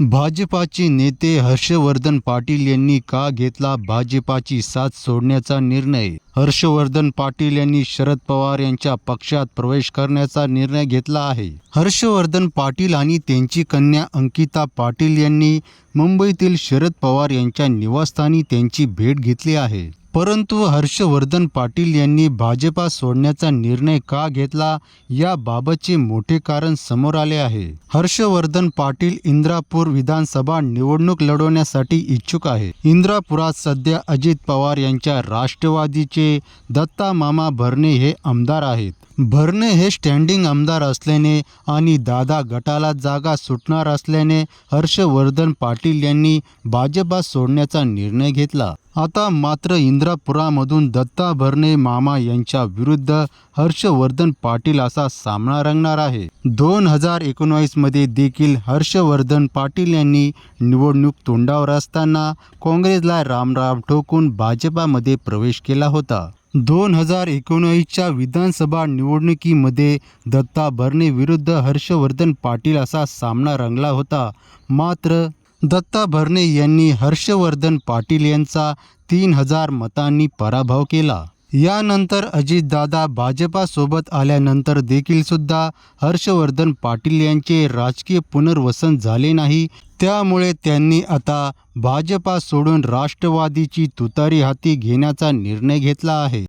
भाजपाचे नेते हर्षवर्धन पाटील यांनी का घेतला भाजपाची साथ सोडण्याचा निर्णय? हर्षवर्धन पाटील यांनी शरद पवार यांच्या पक्षात प्रवेश करण्याचा निर्णय घेतला आहे. हर्षवर्धन पाटील आणि त्यांची कन्या अंकिता पाटील यांनी मुंबईतील शरद पवार यांच्या निवासस्थानी त्यांची भेट घेतली आहे. परंतु हर्षवर्धन पाटील यांनी भाजपा सोडण्याचा निर्णय का घेतला याबाबतचे मोठे कारण समोर आले आहे. हर्षवर्धन पाटील इंद्रापूर विधानसभा निवडणूक लढवण्यासाठी इच्छुक आहे. इंद्रापुरात सध्या अजित पवार यांच्या राष्ट्रवादीचे दत्ता मामा भरणे हे आमदार आहेत. भरणे हे स्टँडिंग आमदार असल्याने आणि दादा गटाला जागा सुटणार असल्याने हर्षवर्धन पाटील यांनी भाजपा सोडण्याचा निर्णय घेतला. आता मात्र इंद्रापुरामधून दत्ता भरणे मामा यांच्या विरुद्ध हर्षवर्धन पाटील असा सामना रंगणार आहे. दोन हजार एकोणावीसमध्ये देखील हर्षवर्धन पाटील यांनी निवडणूक तोंडावर असताना काँग्रेसला रामराम ठोकून भाजपामध्ये प्रवेश केला होता. दोन हजार एकोणावीसच्या विधानसभा निवडणुकीमध्ये दत्ता भरणे विरुद्ध हर्षवर्धन पाटील असा सामना रंगला होता. मात्र दत्ता भरणे यांनी हर्षवर्धन पाटील यांचा तीन हजार मतांनी पराभव केला. यानंतर अजितदादा भाजपासोबत आल्यानंतर देखील सुद्धा हर्षवर्धन पाटील यांचे राजकीय पुनर्वसन झाले नाही. त्यामुळे त्यांनी आता भाजपा सोडून राष्ट्रवादीची तुतारी हाती घेण्याचा निर्णय घेतला आहे.